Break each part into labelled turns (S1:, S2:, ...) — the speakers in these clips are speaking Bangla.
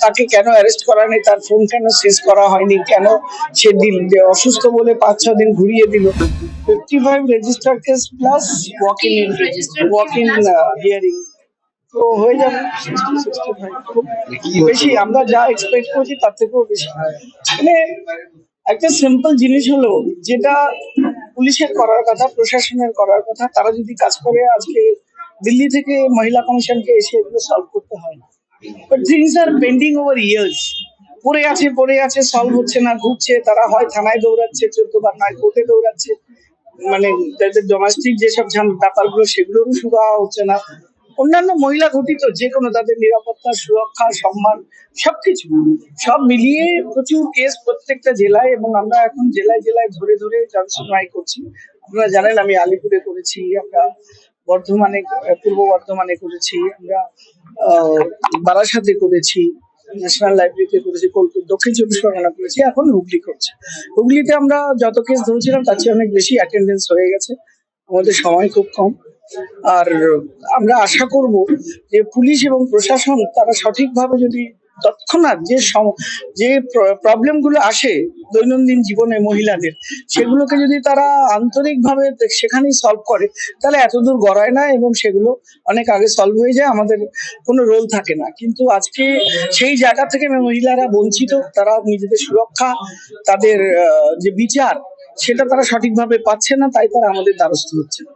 S1: তাকে কেন অ্যারেস্ট করা নেই তার ফোন কেন সিজ করা হয়নি? কেন সে দিল অসুস্থ বলে পাঁচ ছ দিন ঘুরিয়ে দিল? Fifty five register case plus walk in walk in hearing তো হয়ে যাবে খুব বেশি আমরা যা এক্সপেক্ট করছি তার থেকেও বেশি। মানে একটা সিম্পল জিনিস হলো যেটা পুলিশের করার কথা প্রশাসনের করার কথা তারা যদি কাজ করে আজকে দিল্লি থেকে মহিলা কমিশনকে এসে এগুলো সলভ করতে হয়। না but things are pending over years পড়ে আছে পড়ে আছে সলভ হচ্ছে না, ঘুরছে, তারা হয় থানায় দৌড়াচ্ছে চোদ্দ বার নয়, কোর্টে দৌড়াচ্ছে। মানে তাদের ডোমেস্টিক যেসব ব্যাপারগুলো, সেগুলোরও সুরাহা হচ্ছে না। অন্যান্য মহিলা ঘটিত, যে কোনো তাদের নিরাপত্তা, সুরক্ষা, সম্মান, সবকিছু। সব মিলিয়ে প্রচুর কেস প্রত্যেকটা জেলায় এবং আমরা এখন জেলায় জেলায় ধরে ধরে জনশুনাই করছি। আপনারা জানেন, আমি আলিপুরে করেছি, আমরা বর্ধমানে, পূর্ব বর্ধমানে করেছি, আমরা বারাসাতে করেছি, ন্যাশনাল লাইব্রেরিতে করেছি, কলকাতা, দক্ষিণ চব্বিশ পরগনা করেছি, এখন হুগলি করছি। হুগলিতে আমরা যত কেস ধরেছিলাম, তার চেয়ে অনেক বেশি অ্যাটেন্ডেন্স হয়ে গেছে, আমাদের সময় খুব কম। আর আমরা আশা করব যে পুলিশ এবং প্রশাসন, তারা সঠিকভাবে যদি তৎক্ষণাৎ যে যে প্রবলেমগুলো আসে দৈনন্দিন জীবনে মহিলাদের, সেগুলোকে যদি তারা আন্তরিকভাবে সেখানেই সলভ করে, তাহলে এতদূর গড়ায় না এবং সেগুলো অনেক আগে সলভ হয়ে যায়, আমাদের কোনো রোল থাকে না কিন্তু আজকে সেই জায়গা থেকে মহিলারা বঞ্চিত, তারা নিজেদের সুরক্ষা, তাদের যে বিচার, সেটা তারা সঠিকভাবে পাচ্ছে না, তাই তারা আমাদের দ্বারস্থ হচ্ছে না।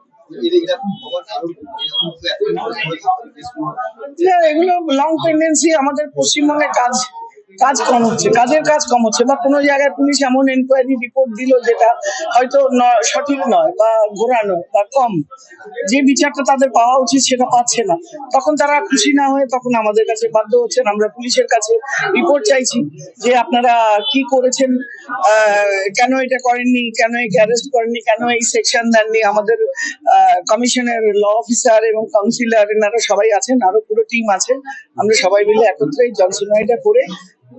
S1: না, এগুলো লং টেন্ডেন্সি আমাদের পশ্চিমবঙ্গে কাজ কাজ কম হচ্ছে, কাজের কাজ কম হচ্ছে বা কোনো জায়গায় পুলিশ এমন এনকোয়ারি রিপোর্ট দিল যেটা হয়তো সঠিক নয় বা ঘোরানো বা কম। যে বিচারটা তাদের পাওয়া উচিত সেটা পাচ্ছে না। তখন তারা খুশি না হয়ে তখন আমাদের কাছে বাধ্য হচ্ছেন, আমরা পুলিশের কাছে রিপোর্ট চাইছি যে আপনারা কি করেছেন কেন এটা করেননি, কেন একে অ্যারেস্ট করেননি, কেন এই সেকশন দেননি। আমাদের কমিশনের ল অফিসার এবং কাউন্সিলর এনারা সবাই আছেন, আরও পুরো টিম আছে। আমরা সবাই মিলে একত্রে এই জনশুনানিটা করে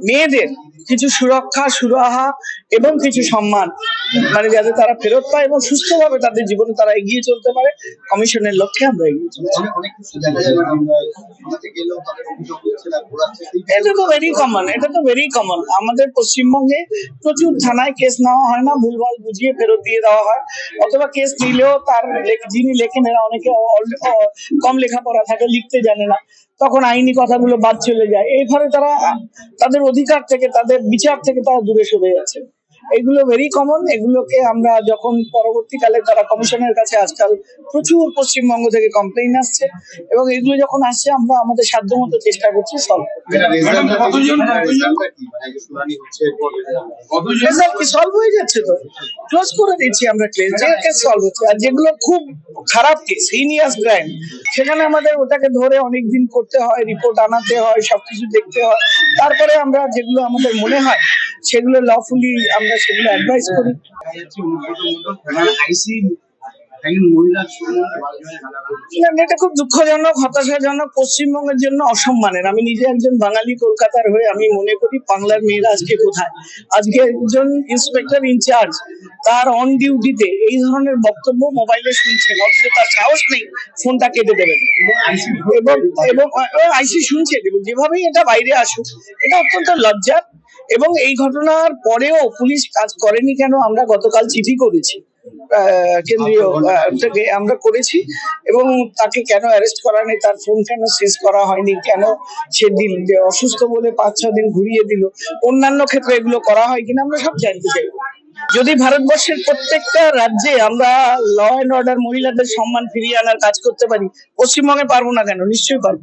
S1: মেয়েদের কিছু সুরক্ষা সুরাহা এবং কিছু সম্মান। মানে যাতে তারা ফেরত পায় এবং সুস্থভাবে তাদের জীবনে তারা এগিয়ে চলতে পারে কমিশনের লক্ষ্যে আমরা এগিয়ে চলছি।
S2: অনেক অনেক কিছু দেখা যায়। ম্যাডাম সমাজে গেলেও তাদের অভিযোগ করছে না ঘোরাচ্ছে সেই
S1: এটা তো ভেরি কমন এটা তো ভেরি কমন আমাদের পশ্চিমবঙ্গে প্রচুর থানায় কেস নেওয়া হয় না ভুলভাল বুঝিয়ে ফেরত দিয়ে দেওয়া হয়। অথবা কেস নিলেও তার যিনি লেখেন এরা অনেকে কম লেখাপড়া থাকে লিখতে জানে না। তখন আইনি কথাগুলো বাদ চলে যায়। এই ফলে তারা তাদের অধিকার থেকে তাদের বিচার থেকে তারা দূরে সরে যাচ্ছে। এগুলো ভেরি কমন এগুলোকে আমরা যখন পরবর্তীকালে তারা কমিশনের কাছে আজকাল প্রচুর পশ্চিমবঙ্গ থেকে কমপ্লেইন আসছে এবং এগুলো যখন আসছে আমরা আমাদের সাধ্যমতো চেষ্টা করছি সলভ করতে।
S2: কি মানে
S1: সলভ হয়ে যাচ্ছে তো। ক্লোজ করে দিচ্ছি আমরা কেস যে কেস সলভ হচ্ছে। আর যেগুলো খুব খারাপ কেস হিনিয়াস ক্রাইম সেখানে আমাদের ওটাকে ধরে অনেক দিন করতে হয় রিপোর্ট আনাতে হয় সবকিছু দেখতে হয়। তারপরে আমরা যেগুলো আমাদের মনে হয় সেগুলো লফুলি আমরা সেগুলো অ্যাডভাইস করি।
S3: আইসি
S1: এটা খুব দুঃখজনক, হতাশাজনক, পশ্চিমবঙ্গের জন্য অসম্মানের। আমি নিজে একজন বাঙালি কলকাতার হয়ে আমি মনে করি বাংলার মেয়েরা আজকে কোথায়? আজকে একজন ইন্সপেক্টর ইনচার্জ তার অন ডিউটিতে এই ধরনের বক্তব্য মোবাইলে শুনছেন, অথচ তার সাহস নেই ফোনটা কেটে দেবেন। এবং এবং আইসি শুনছে যেভাবেই এটা বাইরে আসুক, এটা অত্যন্ত লজ্জার। এবং এই ঘটনার পরেও পুলিশ কাজ করেনি কেন, আমরা গতকাল চিঠি করেছি। কেন্দ্রীয় আহ, থেকে আমরা করেছি এবং তাকে কেন অ্যারেস্ট করা নেই তার ফোন কেন সিজ করা হয়নি কেন সে দিল অসুস্থ বলে পাঁচ ছ দিন ঘুরিয়ে দিল অন্যান্য ক্ষেত্রে এগুলো করা হয় কিনা আমরা সব জানতে চাই। যদি ভারতবর্ষের প্রত্যেকটা রাজ্যে আমরা ল অ্যান্ড অর্ডার মহিলাদের সম্মান ফিরিয়ে আনার কাজ করতে পারি পশ্চিমবঙ্গে পারব না কেন? নিশ্চয়ই পারব।